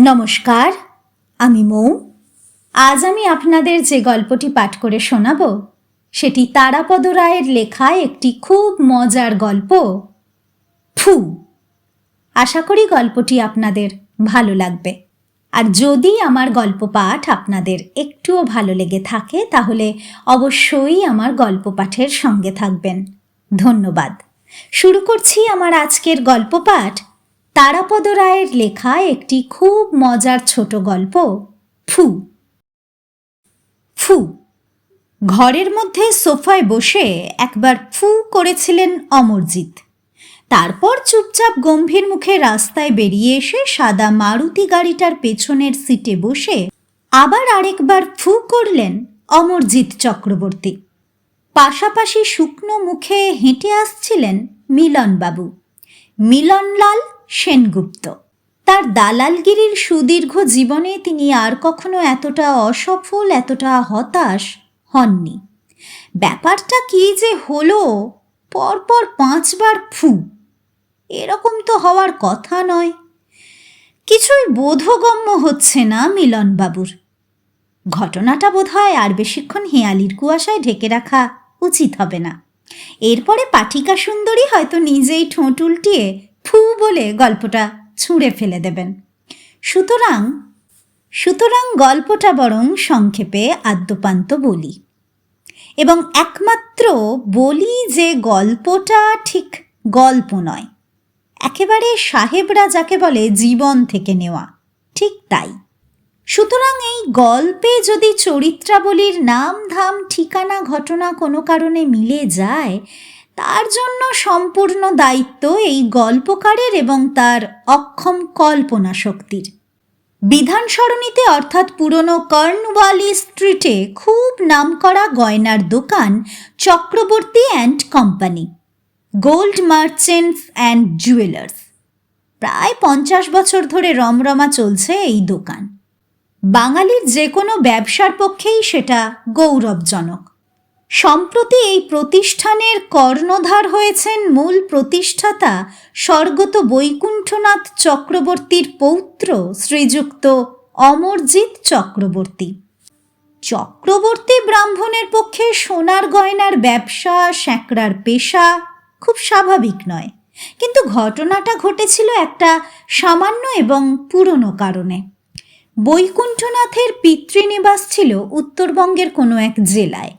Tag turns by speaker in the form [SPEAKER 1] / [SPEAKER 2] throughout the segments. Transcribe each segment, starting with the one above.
[SPEAKER 1] নমস্কার, আমি মৌ। আজ আমি আপনাদের যে গল্পটি পাঠ করে শোনাব, সেটি তারাপদ রায়ের লেখা একটি খুব মজার গল্প, ফু। আশা করি গল্পটি আপনাদের ভালো লাগবে। আর যদি আমার গল্প পাঠ আপনাদের একটুও ভালো লেগে থাকে, তাহলে অবশ্যই আমার গল্প পাঠের সঙ্গে থাকবেন। ধন্যবাদ। শুরু করছি আমার আজকের গল্প পাঠ তারাপদ রায়ের লেখা একটি খুব মজার ছোট গল্প, ফু। ফু। ঘরের মধ্যে সোফায় বসে একবার ফু করেছিলেন অমরজিৎ। তারপর চুপচাপ গম্ভীর মুখে রাস্তায় বেরিয়ে এসে সাদা মারুতি গাড়িটার পেছনের সিটে বসে আবার আরেকবার ফু করলেন অমরজিৎ চক্রবর্তী। পাশাপাশি শুকনো মুখে হেঁটে আসছিলেন মিলনবাবু। মিলনলাল সেনগুপ্ত। তার দালালগিরির সুদীর্ঘ জীবনে তিনি আর কখনো এতটা অসফল, এতটা হতাশ হননি। ব্যাপারটা কি যে হলো, পরপর পাঁচবার ফু। এরকম তো হওয়ার কথা নয়। কিছুই বোধগম্য হচ্ছে না মিলনবাবুর। ঘটনাটা বোধ হয় আর বেশিক্ষণ হেয়ালির কুয়াশায় ঢেকে রাখা উচিত হবে না। এরপরে পাঠিকা সুন্দরী হয়তো নিজেই ঠোঁট উল্টিয়ে ফু বলে গল্পটা ছুঁড়ে ফেলে দেবেন। সুতরাং সুতরাং গল্পটা বরং সংক্ষেপে আদ্যপান্ত বলি। এবং একমাত্র বলি যে গল্পটা ঠিক গল্প নয়, একেবারে সাহেবরা যাকে বলে জীবন থেকে নেওয়া, ঠিক তাই। সুতরাং এই গল্পে যদি চরিত্রাবলীর নাম ধাম ঠিকানা, ঘটনা কোনো কারণে মিলে যায় তার জন্য সম্পূর্ণ দায়িত্ব এই গল্পকারের এবং তার অক্ষম কল্পনা শক্তির। বিধান সরণিতে অর্থাৎ পুরনো কর্নওয়ালি স্ট্রিটে খুব নামকরা গয়নার দোকান Chakraborty and company, gold merchants and jewellers. প্রায় পঞ্চাশ বছর ধরে রমরমা চলছে এই দোকান। বাঙালির যে কোনো ব্যবসার পক্ষেই সেটা গৌরবজনক। সম্প্রতি এই প্রতিষ্ঠানের কর্ণধার হয়েছেন মূল প্রতিষ্ঠাতা স্বর্গত বৈকুণ্ঠনাথ চক্রবর্তীর পৌত্র শ্রীযুক্ত অমরজিৎ চক্রবর্তী। চক্রবর্তী ব্রাহ্মণের পক্ষে সোনার গয়নার ব্যবসা, স্যাঁকড়ার পেশা খুব স্বাভাবিক নয়। কিন্তু ঘটনাটা ঘটেছিল একটা সামান্য এবং পুরনো কারণে। বৈকুণ্ঠনাথের পিতৃনিবাস ছিল উত্তরবঙ্গের কোনো এক জেলায়।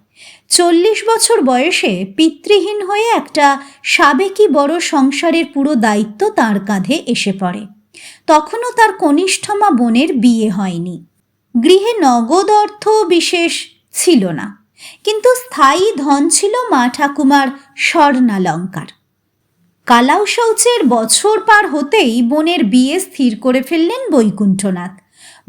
[SPEAKER 1] চল্লিশ বছর বয়সে পিতৃহীন হয়ে একটা সাবেকি বড় সংসারের পুরো দায়িত্ব তার কাঁধে এসে পড়ে। তখনও তার কনিষ্ঠমা বোনের বিয়ে হয়নি। গৃহে নগদ অর্থ বিশেষ ছিল না। কিন্তু স্থায়ী ধন ছিল মা ঠাকুমার স্বর্ণালঙ্কার। কালাউ শৌচের বছর পার হতেই বোনের বিয়ে স্থির করে ফেললেন বৈকুণ্ঠনাথ।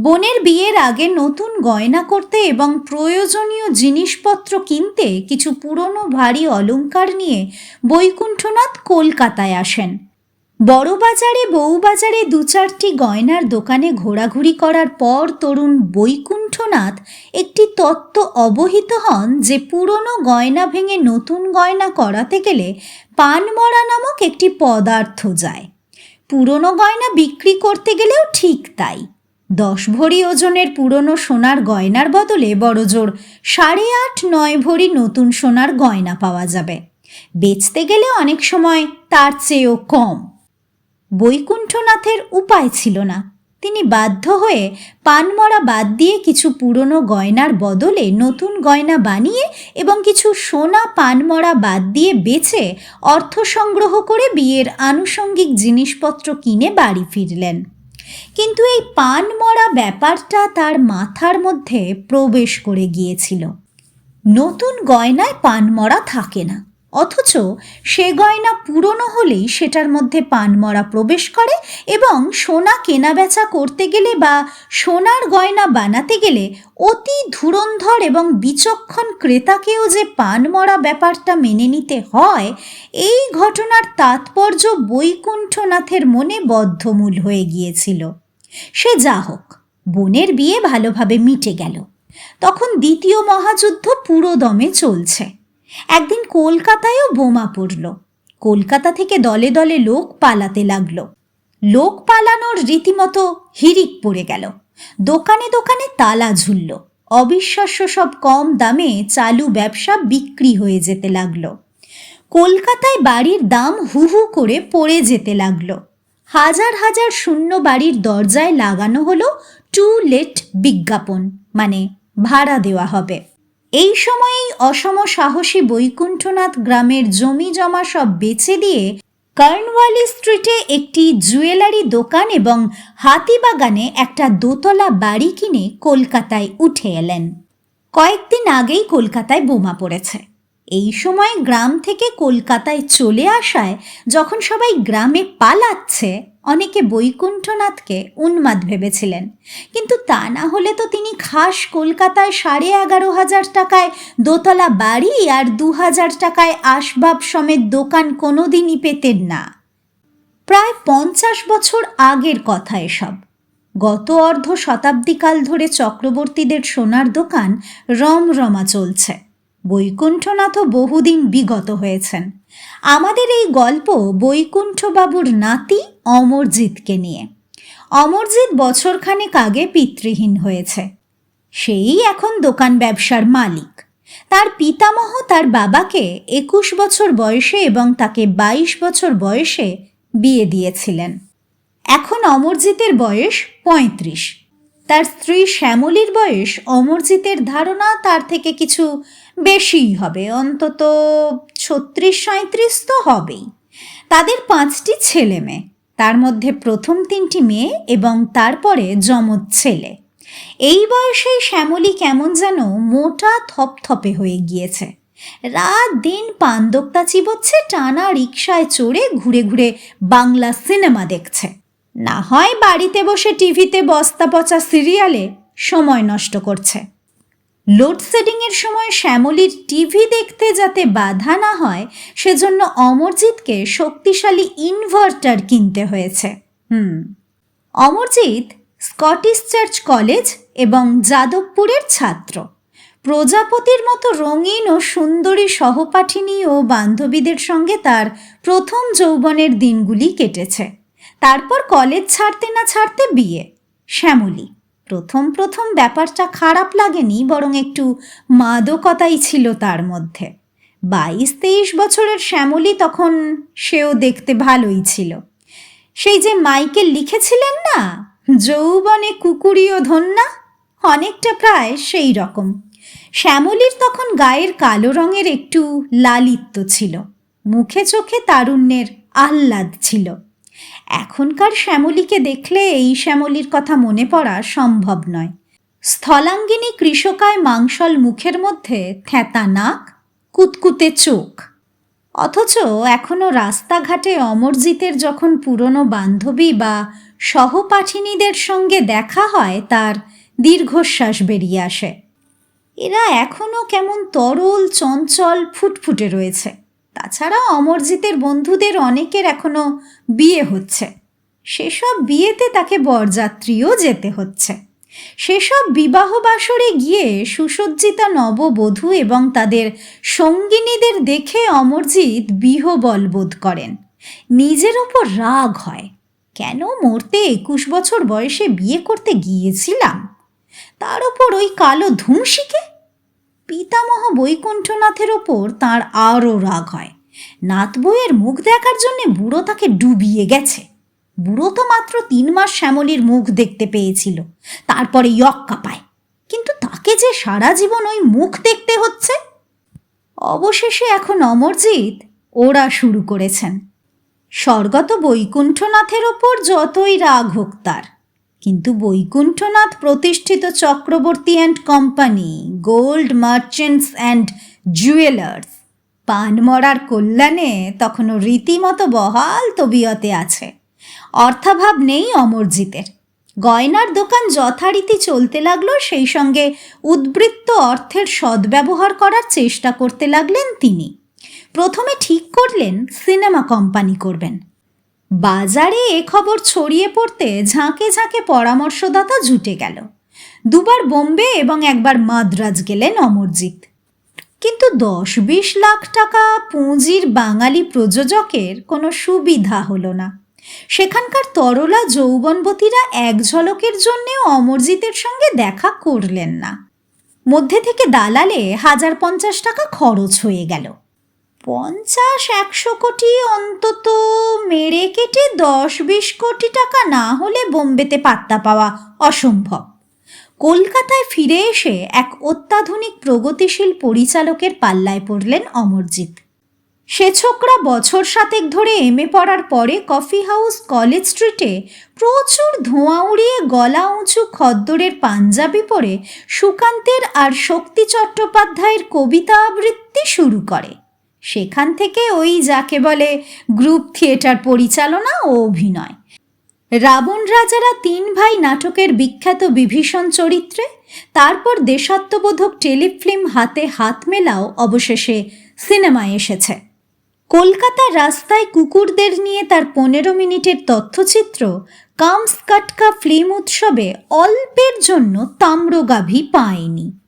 [SPEAKER 1] বোনের বিয়ের আগে নতুন গয়না করতে এবং প্রয়োজনীয় জিনিসপত্র কিনতে কিছু পুরনো ভারী অলংকার নিয়ে বৈকুণ্ঠনাথ কলকাতায় আসেন। বড়বাজারে বউবাজারে দু চারটি গয়নার দোকানে ঘোরাঘুরি করার পর তরুণ বৈকুণ্ঠনাথ একটি তত্ত্ব অবহিত হন যে পুরনো গয়না ভেঙে নতুন গয়না করাতে গেলে পানমরা নামক একটি পদার্থ যায়। পুরনো গয়না বিক্রি করতে গেলেও ঠিক তাই। দশ ভরি ওজনের পুরনো সোনার গয়নার বদলে বড়জোর সাড়ে আট, নয় ভরি নতুন সোনার গয়না পাওয়া যাবে। বেচতে গেলে অনেক সময় তার চেয়েও কম। বৈকুণ্ঠনাথের উপায় ছিল না। তিনি বাধ্য হয়ে পানমরা বাদ দিয়ে কিছু পুরনো গয়নার বদলে নতুন গয়না বানিয়ে এবং কিছু সোনা পানমরা বাদ দিয়ে বেচে অর্থ সংগ্রহ করে বিয়ের আনুষঙ্গিক জিনিসপত্র কিনে বাড়ি ফিরলেন। কিন্তু এই পান মরা ব্যাপারটা তার মাথার মধ্যে প্রবেশ করে গিয়েছিল। নতুন গয়নায় পান মরা থাকে না। অথচ সে গয়না পুরনো হলেই সেটার মধ্যে পান মরা প্রবেশ করে এবং সোনা কেনাবেচা করতে গেলে বা সোনার গয়না বানাতে গেলে অতি ধুরন্ধর এবং বিচক্ষণ ক্রেতাকেও যে পান মরা ব্যাপারটা মেনে নিতে হয়, এই ঘটনার তাৎপর্য বৈকুণ্ঠনাথের মনে বদ্ধমূল হয়ে গিয়েছিল। সে যা হোক, বোনের বিয়ে ভালোভাবে মিটে গেল। তখন দ্বিতীয় মহাযুদ্ধ পুরো দমে চলছে। একদিন কলকাতায়ও বোমা পড়ল। কলকাতা থেকে দলে দলে লোক পালাতে লাগল। লোক পালানোর রীতিমতো হিরিক পড়ে গেল। দোকানে দোকানে তালা ঝুলল। অবিশ্বাস্য সব কম দামে চালু ব্যবসা বিক্রি হয়ে যেতে লাগল। কলকাতায় বাড়ির দাম হু হু করে পড়ে যেতে লাগল। হাজার হাজার শূন্য বাড়ির দরজায় লাগানো হলো টু লেট বিজ্ঞাপন মানে ভাড়া দেওয়া হবে। এই সময়েই অসম সাহসী বৈকুণ্ঠনাথ গ্রামের জমি জমা সব বেচে দিয়ে কার্নওয়ালি স্ট্রিটে একটি জুয়েলারি দোকান এবং হাতিবাগানে একটা দোতলা বাড়ি কিনে কলকাতায় উঠে এলেন। কয়েকদিন আগেই কলকাতায় বোমা পড়েছে। এই সময় গ্রাম থেকে কলকাতায় চলে আসায় যখন সবাই গ্রামে পালাচ্ছে, অনেকে বৈকুণ্ঠনাথকে উন্মাদ ভেবেছিলেন। কিন্তু তা না হলে তো তিনি খাস কলকাতায় সাড়ে এগারো হাজার টাকায় দোতলা বাড়ি আর দু হাজার টাকায় আসবাব সমেত দোকান কোনোদিনই পেতেন না। প্রায় পঞ্চাশ বছর আগের কথা এসব। গত অর্ধ শতাব্দীকাল ধরে চক্রবর্তীদের সোনার দোকান রমরমা চলছে। বৈকুণ্ঠনাথও বহুদিন বিগত হয়েছেন। আমাদের এই গল্প বৈকুণ্ঠবাবুর নাতি অমরজিৎকে নিয়ে। অমরজিৎ বছরখানেক আগে পিতৃহীন হয়েছে। সেই এখন দোকান ব্যবসার মালিক। তার পিতামহ তার বাবাকে একুশ বছর বয়সে এবং তাকে বাইশ বছর বয়সে বিয়ে দিয়েছিলেন। এখন অমরজিতের বয়স পঁয়ত্রিশ। তার স্ত্রী শ্যামলীর বয়স অমরজিতের ধারণা তার থেকে কিছু বেশিই হবে, অন্তত ছত্রিশ সাঁত্রিশ তো হবেই। তাদের পাঁচটি ছেলে মেয়ে, তার মধ্যে প্রথম তিনটি মেয়ে এবং তারপরে যমজ ছেলে। এই বয়সেই শ্যামলী কেমন যেন মোটা থপথপে হয়ে গিয়েছে। রাত দিন পান্দোক্তা চিবোচ্ছে, টানা রিকশায় চড়ে ঘুরে ঘুরে বাংলা সিনেমা দেখছে। না হয় বাড়িতে বসে টিভিতে বস্তা পচা সিরিয়ালে সময় নষ্ট করছে। লোডশেডিংয়ের সময় শ্যামলীর টিভি দেখতে যাতে বাধা না হয়, সেজন্য অমরজিৎকে শক্তিশালী ইনভার্টার কিনতে হয়েছে। হুম। অমরজিৎ স্কটিশ চার্চ কলেজ এবং যাদবপুরের ছাত্র। প্রজাপতির মতো রঙিন ও সুন্দরী সহপাঠিনী ও বান্ধবীদের সঙ্গে তার প্রথম যৌবনের দিনগুলি কেটেছে। তারপর কলেজ ছাড়তে না ছাড়তে বিয়ে। শ্যামলী। প্রথম প্রথম ব্যাপারটা খারাপ লাগেনি, বরং একটু মাদকতাই ছিল তার মধ্যে। বাইশ তেইশ বছরের শ্যামলী তখন সেও দেখতে ভালোই ছিল। সেই যে মাইকেল লিখেছিলেন না, যৌবনে কুকুরি ও ধন্যা, অনেকটা প্রায় সেই রকম। শ্যামলীর তখন গায়ের কালো রঙের একটু লালিত্য ছিল, মুখে চোখে তারুণ্যের আহ্লাদ ছিল। এখনকার শ্যামলীকে দেখলে এই শ্যামলীর কথা মনে পড়া সম্ভব নয়। স্থলাঙ্গিনী কৃষকায় মাংসল মুখের মধ্যে থ্যাতা নাক, কুতকুতে চোখ। অথচ এখনও রাস্তাঘাটে অমরজিতের যখন পুরনো বান্ধবী বা সহপাঠিনীদের সঙ্গে দেখা হয়, তার দীর্ঘশ্বাস বেরিয়ে আসে। এরা এখনও কেমন তরল, চঞ্চল, ফুটফুটে রয়েছে। তাছাড়া অমরজিতের বন্ধুদের অনেকের এখনও বিয়ে হচ্ছে। সেসব বিয়েতে তাকে বরযাত্রীও যেতে হচ্ছে। সেসব বিবাহ বাসরে গিয়ে সুসজ্জিতা নববধূ এবং তাদের সঙ্গিনীদের দেখে অমরজিৎ বিহবল বোধ করেন। নিজের ওপর রাগ হয়, কেন মরতে একুশ বছর বয়সে বিয়ে করতে গিয়েছিলাম? তার ওপর ওই কালো ধুমশিকে পিতামহ বৈকুণ্ঠনাথের ওপর তার আরও রাগ হয়। নাত বইয়ের মুখ দেখার জন্যে বুড়ো তাকে ডুবিয়ে গেছে। বুড়ো তো মাত্র তিন মাস শ্যামলীর মুখ দেখতে পেয়েছিল, তারপরে ইয়ক্কা পায় কিন্তু তাকে যে সারা জীবন ওই মুখ দেখতে হচ্ছে? অবশেষে এখন অমরজিৎ ওরা শুরু করেছেন। স্বর্গত বৈকুণ্ঠনাথের ওপর যতই রাগ হোক তার। কিন্তু বৈকুণ্ঠনাথ প্রতিষ্ঠিত Chakraborty and company, gold merchants and jewellers, পানমরার কল্যাণে তখনও রীতিমতো বহাল তবিয়তে আছে। অর্থাভাব নেই অমরজিতের। গয়নার দোকান যথারীতি চলতে লাগল, সেই সঙ্গে উদ্বৃত্ত অর্থের সদ্ব্যবহার করার চেষ্টা করতে লাগলেন তিনি। প্রথমে ঠিক করলেন, সিনেমা কোম্পানি করবেন। বাজারে এ খবর ছড়িয়ে পড়তে ঝাঁকে ঝাঁকে পরামর্শদাতা জুটে গেল। দুবার বোম্বে এবং একবার মাদ্রাজ গেলেন অমরজিৎ। কিন্তু দশ বিশ লাখ টাকা পুঁজির বাঙালি প্রযোজকের কোনো সুবিধা হলো না। সেখানকার তরলা যৌবনবতীরা এক ঝলকের জন্যেও অমরজিতের সঙ্গে দেখা করলেন না। মধ্যে থেকে দালালে হাজার পঞ্চাশ টাকা খরচ হয়ে গেল। পঞ্চাশ একশো কোটি অন্তত মেরে কেটে দশ বিশ কোটি টাকা না হলে বোম্বেতে পাত্তা পাওয়া অসম্ভব। কলকাতায় ফিরে এসে এক অত্যাধুনিক প্রগতিশীল পরিচালকের পাল্লায় পড়লেন অমরজিৎ। সে ছোকরা বছর সাতেক ধরে এমএ পড়ার পরে কফি হাউস, কলেজ স্ট্রিটে প্রচুর ধোঁয়া উড়িয়ে গলা উঁচু খদ্দরের পাঞ্জাবি পরে সুকান্তের আর শক্তি চট্টোপাধ্যায়ের কবিতা আবৃত্তি শুরু করে। সেখান থেকে ওই যাকে বলে গ্রুপ থিয়েটার পরিচালনা ও অভিনয়। রাবণ রাজারা তিন ভাই নাটকের বিখ্যাত বিভীষণ চরিত্রে, তারপর দেশাত্মবোধক টেলিফিল্ম হাতে হাত মেলাও অবশেষে সিনেমায় এসেছে। কলকাতার রাস্তায় কুকুরদের নিয়ে তার পনেরো মিনিটের তথ্যচিত্র কামস কাটকা ফিল্ম উৎসবে অল্পের জন্য তাম্রগাভি পায়নি।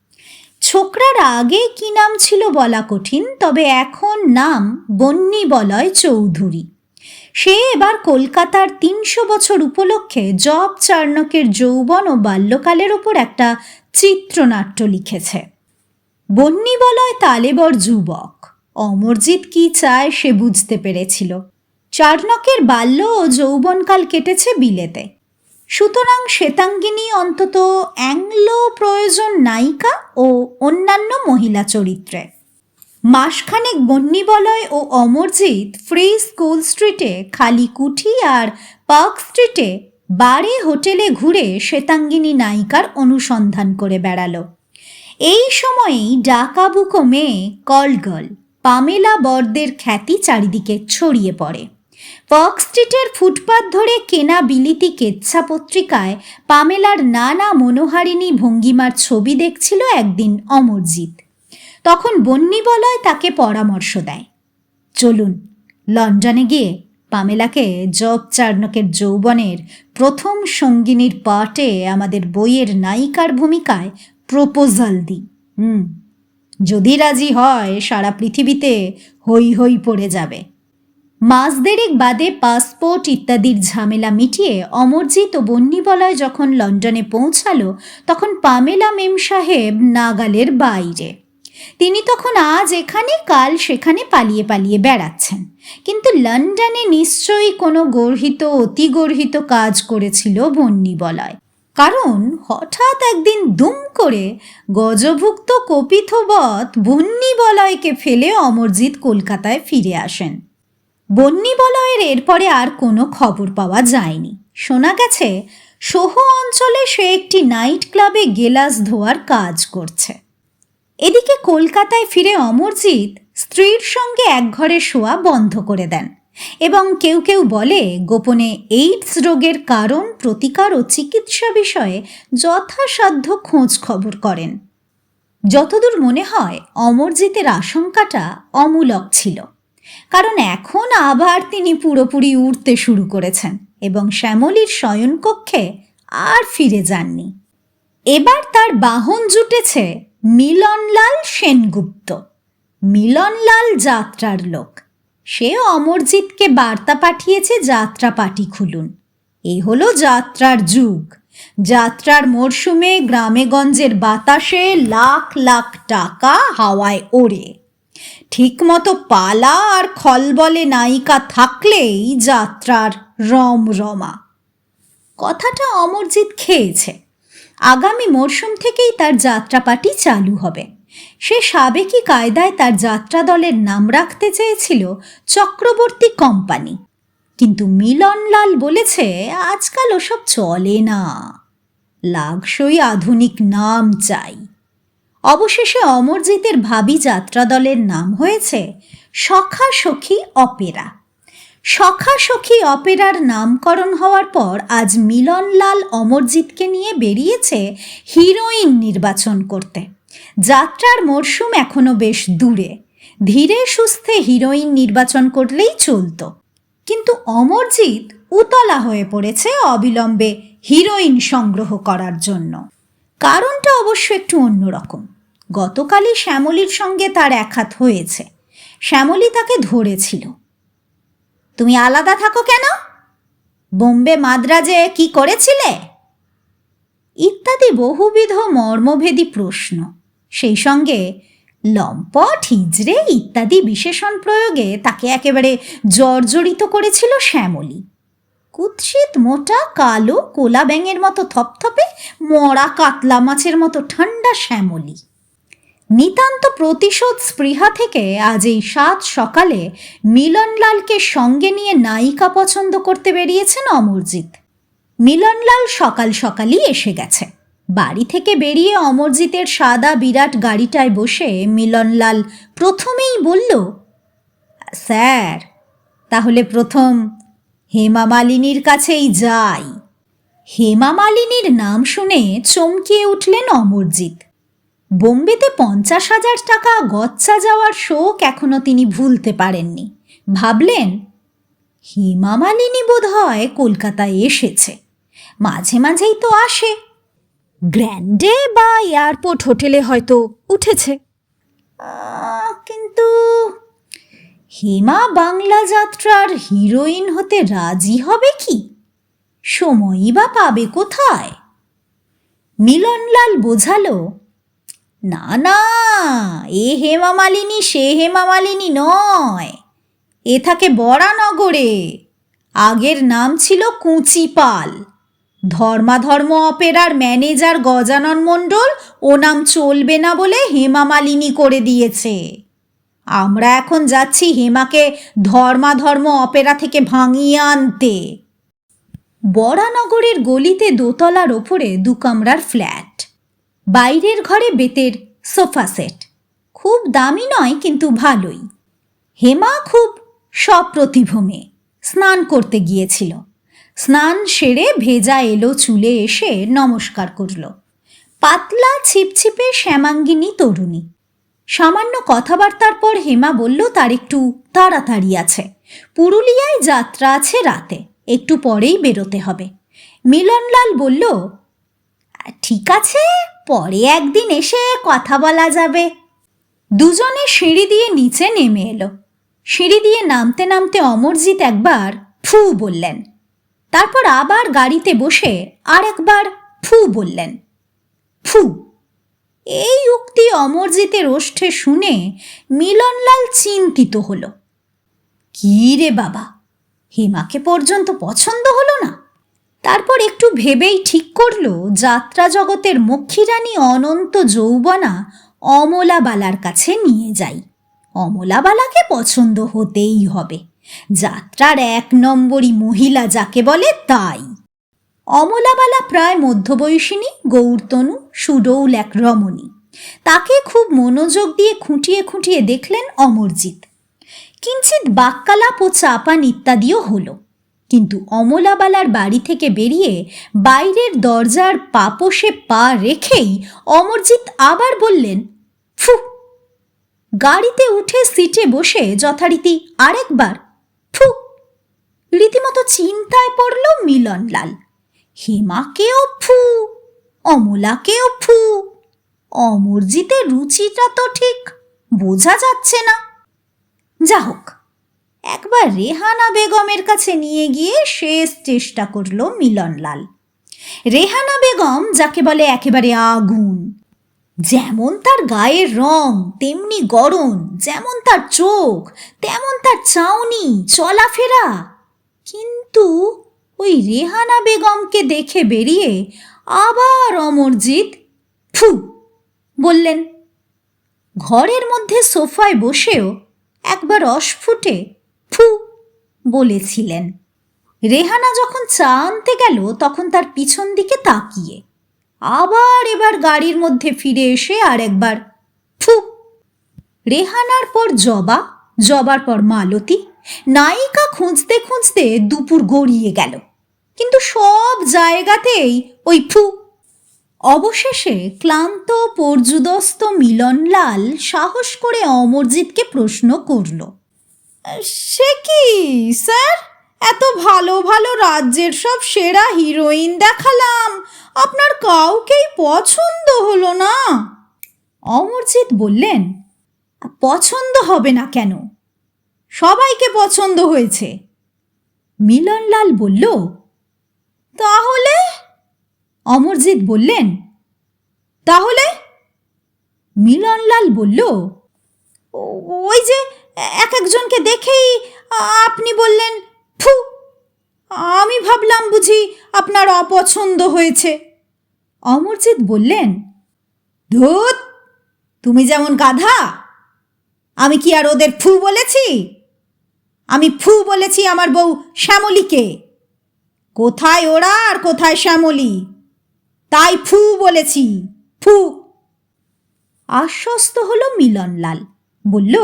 [SPEAKER 1] ছোকরার আগে কি নাম ছিল বলা কঠিন, তবে এখন নাম বন্যী বলয় চৌধুরী। সে এবার কলকাতার তিনশো বছর উপলক্ষে জব চার্নকের যৌবন ও বাল্যকালের ওপর একটা চিত্রনাট্য লিখেছে। বন্যীবলয় তালেবর যুবক, অমরজিৎ কি চায় সে বুঝতে পেরেছিল। চার্নকের বাল্য ও যৌবনকাল কেটেছে বিলেতে। সুতরাং শ্বেতাঙ্গিনী অন্তত অ্যাংলো প্রয়োজন নায়িকা ও অন্যান্য মহিলা চরিত্রে। মাসখানেক বন্নিবলয় ও অমরজিৎ ফ্রি স্কুল স্ট্রিটে, খালি কুঠি আর পার্ক স্ট্রিটে, বারে হোটেলে ঘুরে শ্বেতাঙ্গিনী নায়িকার অনুসন্ধান করে বেড়ালো। এই সময়েই ডাকাবুকো মেয়ে কলগল, পামেলা বরদের খ্যাতি চারিদিকে ছড়িয়ে পড়ে। পার্ক স্ট্রিটের ফুটপাত ধরে কেনা বিলিতি কেচ্ছা পত্রিকায় পামেলার নানা মনোহারিণী ভঙ্গিমার ছবি দেখছিল একদিন অমরজিৎ। তখন বন্যীবলয় তাকে পরামর্শ দেয়। চলুন, লন্ডনে গিয়ে পামেলাকে জব চার্নকের যৌবনের প্রথম সঙ্গিনীর পার্টে আমাদের বইয়ের নায়িকার ভূমিকায় প্রপোজাল দিই। হুম, যদি রাজি হয়, সারা পৃথিবীতে হই হই পড়ে যাবে। মাস দেড়েক বাদে পাসপোর্ট ইত্যাদির ঝামেলা মিটিয়ে অমরজিৎ ও বন্যীবলয় যখন লন্ডনে পৌঁছালো, তখন পামেলা মেম সাহেব নাগালের বাইরে। তিনি তখন আজ এখানে, কাল সেখানে পালিয়ে পালিয়ে বেড়াচ্ছেন। কিন্তু লন্ডনে নিশ্চয়ই কোনো গর্হিত, অতি গর্হিত কাজ করেছিল বন্যীবলয় কারণ হঠাৎ একদিন দুম করে গজভুক্ত কপিথবৎ বন্যীবলয়কে ফেলে অমরজিৎ কলকাতায় ফিরে আসেন। বন্যীবলয়ের এরপরে আর কোনো খবর পাওয়া যায়নি। শোনা গেছে, সোহ অঞ্চলে সে একটি নাইট ক্লাবে গেলাস ধোয়ার কাজ করছে। এদিকে কলকাতায় ফিরে অমরজিৎ স্ত্রীর সঙ্গে এক ঘরে শোয়া বন্ধ করে দেন এবং কেউ কেউ বলে, গোপনে এইডস রোগের কারণ, প্রতিকার ও চিকিৎসা বিষয়ে যথাসাধ্য খোঁজ খবর করেন। যতদূর মনে হয়, অমরজিতের আশঙ্কাটা অমূলক ছিল। কারণ এখন আবার তিনি পুরোপুরি উঠতে শুরু করেছেন এবং শ্যামলীর শয়নকক্ষে আর ফিরে যাননি। এবার তার বাহন জুটেছে মিলনলাল সেনগুপ্ত। মিলনলাল যাত্রার লোক। সে অমরজিৎকে বার্তা পাঠিয়েছে যাত্রা পাটি খুলুন। এ হলো যাত্রার যুগ। যাত্রার মরশুমে গ্রামেগঞ্জের বাতাসে লাখ লাখ টাকা হাওয়ায় ওড়ে। ঠিকমতো পালা আর খলবলে নায়িকা থাকলেই যাত্রার রমরমা। কথাটা অমরজিৎ খেয়েছে। আগামী মরশুম থেকেই তার যাত্রাপাটি চালু হবে। সে সাবেকি কায়দায় তার যাত্রা দলের নাম রাখতে চেয়েছিল চক্রবর্তী কোম্পানি। কিন্তু মিলনলাল বলেছে, আজকাল ওসব চলে না। লাগসই আধুনিক নাম চাই। অবশেষে অমরজিতের ভাবি যাত্রা দলের নাম হয়েছে সখা সখী অপেরা। সখা সখী অপেরার নামকরণ হওয়ার পর আজ মিলনলাল অমরজিৎকে নিয়ে বেরিয়েছে হিরোইন নির্বাচন করতে। যাত্রার মরশুম এখনও বেশ দূরে। ধীরে সুস্থে হিরোইন নির্বাচন করলেই চলতো। কিন্তু অমরজিৎ উতলা হয়ে পড়েছে অবিলম্বে হিরোইন সংগ্রহ করার জন্য। কারণটা অবশ্য একটু অন্যরকম। গতকালই শ্যামলীর সঙ্গে তার একহাত হয়েছে। শ্যামলী তাকে ধরেছিল। তুমি আলাদা থাকো কেন? বোম্বে মাদ্রাজে কি করেছিলে? ইত্যাদি বহুবিধ মর্মভেদী প্রশ্ন। সেই সঙ্গে লম্পট, হিজড়ে ইত্যাদি বিশেষণ প্রয়োগে তাকে একেবারে জর্জরিত করেছিল শ্যামলী। কুৎসিত মোটা, কালো, কোলা ব্যাঙের মতো থপথপে, মরা কাতলা মাছের মতো ঠান্ডা শ্যামলী। নিতান্ত প্রতিশোধ স্পৃহা থেকে আজ এই সাত সকালে মিলনলালকে সঙ্গে নিয়ে নায়িকা পছন্দ করতে বেরিয়েছেন অমরজিৎ। মিলনলাল সকাল সকালই এসে গেছে। বাড়ি থেকে বেরিয়ে অমরজিতের সাদা বিরাট গাড়িটায় বসে মিলনলাল প্রথমেই বলল, স্যার, তাহলে প্রথম হেমা মালিনীর কাছেই যাই। হেমা মালিনীর নাম শুনে চমকিয়ে উঠলেন অমরজিৎ। বোম্বেতে পঞ্চাশ হাজার টাকা গচ্চা যাওয়ার শোক এখনও তিনি ভুলতে পারেননি। ভাবলেন হেমা মালিনী বোধ হয় কলকাতায় এসেছে। মাঝে মাঝেই তো আসে। গ্র্যান্ডে বা এয়ারপোর্ট হোটেলে হয়তো উঠেছে। কিন্তু হেমা বাংলা যাত্রার হিরোইন হতে রাজি হবে কি? সময়ই বা পাবে কোথায়? মিলনলাল বোঝালো, না না, এ হেমা মালিনী সে হেমা মালিনী নয়। এ থাকে বরানগরে। আগের নাম ছিল কুঁচিপাল। ধর্মাধর্ম অপেরার ম্যানেজার গজানন মণ্ডল ও নাম চলবে না বলে হেমা মালিনী করে দিয়েছে। আমরা এখন যাচ্ছি হেমাকে ধর্মাধর্ম অপেরা থেকে ভাঙিয়ে আনতে। বরানগরের গলিতে দোতলার ওপরে দু কামরার ফ্ল্যাট। বাইরের ঘরে বেতের সোফা সেট। খুব দামি নয়, কিন্তু ভালোই। হেমা খুব সপ্রতিভ মেয়ে স্নান করতে গিয়েছিল। স্নান সেরে ভেজা এলো চুলে এসে নমস্কার করল। পাতলা ছিপছিপে শ্যামাঙ্গিনী তরুণী। সামান্য কথাবার্তার পর হেমা বলল, তার একটু তাড়াতাড়ি আছে। পুরুলিয়ায় যাত্রা আছে রাতে। একটু পরেই বেরোতে হবে। মিলনলাল বলল, ঠিক আছে, পরে একদিন এসে কথা বলা যাবে। দুজনে সিঁড়ি দিয়ে নিচে নেমে এলো। সিঁড়ি দিয়ে নামতে নামতে অমরজিৎ একবার ফু বললেন। তারপর আবার গাড়িতে বসে আর একবার ফু বললেন। ফু এই উক্তি অমরজিতের ওষ্ঠে শুনে মিলনলাল চিন্তিত হলো। কী রে বাবা, হেমাকে পর্যন্ত পছন্দ হলো না? তারপর একটু ভেবেই ঠিক করল, যাত্রা জগতের মক্ষীরানী অনন্ত যৌবনা অমলাবালার কাছে নিয়ে যাই। অমলাবালাকে পছন্দ হতেই হবে। যাত্রার এক নম্বরই মহিলা যাকে বলে তাই অমলাবালা প্রায় মধ্যবয়সিনী, গৌরতনু সুডৌল এক রমণী। তাকে খুব মনোযোগ দিয়ে খুঁটিয়ে খুঁটিয়ে দেখলেন অমরজিৎ। কিঞ্চিত বাক্যালাপ ও চাপান ইত্যাদিও হলো। কিন্তু অমলাবালার বাড়ি থেকে বেরিয়ে বাইরের দরজার পাপোশে পা রেখেই অমরজিৎ আবার বললেন, ফু, গাড়িতে উঠে সিটে বসে যথারীতি আরেকবার। ফু, রীতিমতো চিন্তায় পড়ল মিলনলাল। হেমাকেও ফু, অমলাকেও ফু। অমরজিতের রুচিটা তো ঠিক বোঝা যাচ্ছে না। যা হোক একবার রেহানা বেগমের কাছে নিয়ে গিয়ে শেষ চেষ্টা করল মিলনলাল। রেহানা বেগম যাকে বলে একেবারে আগুন, যেমন তার গায়ের রং, তেমনি গরম যেমন তার চোখ, তেমন তার চাউনি, চলাফেরা। কিন্তু ওই রেহানা বেগমকে দেখে বেরিয়ে আবার অমরজিৎ ফু বললেন, ঘরের মধ্যে সোফায় বসেও একবার অস্ফুটে ফু বলেছিলেন। রেহানা যখন চা আনতে গেল, তখন তার পিছন দিকে তাকিয়ে আবার এবার গাড়ির মধ্যে ফিরে এসে আর একবার ফু। রেহানার পর জবা, জবার পর মালতী নায়িকা খুঁজতে খুঁজতে দুপুর গড়িয়ে গেল। কিন্তু সব জায়গাতেই ওই ফু। অবশেষে ক্লান্ত পর্যুদস্ত মিলনলাল সাহস করে অমরজিৎকে প্রশ্ন করল, সে কি, স্যার? এত ভালো ভালো রাজ্যের সব সেরা হিরোইন দেখালাম। আপনার কাউকেই পছন্দ হলো না? অমরজিৎ বললেন, পছন্দ হবে না কেন? সবাইকে পছন্দ হয়েছে। মিলনলাল বলল, তাহলে? অমরজিৎ বললেন, তাহলে? মিলনলাল বলল "ও- ওই যে এক একজনকে দেখেই আপনি বললেন, ফু, আমি ভাবলাম বুঝি আপনার অপছন্দ হয়েছে। অমরজিৎ বললেন, ধুত, তুমি যেমন গাধা, আমি কি আর ওদের ফু বলেছি? আমি ফু বলেছি আমার বউ শ্যামলীকে। কোথায় ওরা আর কোথায় শ্যামলী? তাই ফু বলেছি, ফু। আশ্বস্ত হলো মিলনলাল, বলল,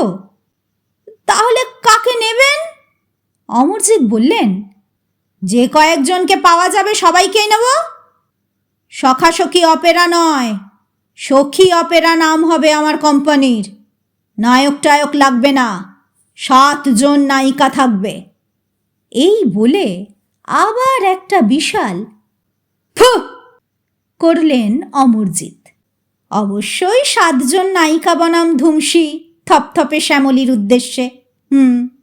[SPEAKER 1] তাহলে কাকে নেবেন? অমরজিৎ বললেন, যে কয়েকজনকে পাওয়া যাবে সবাইকে নেব। সখাসখী অপেরা নয়, সখী অপেরা নাম হবে আমার কোম্পানির। নায়ক টায়ক লাগবে না। সাতজন নায়িকা থাকবে। এই বলে আবার একটা বিশাল ফু করলেন অমরজিৎ। অবশ্যই সাতজন নায়িকা বনাম ধুমসি, থপথপে শ্যামলির উদ্দেশ্যে। হুম।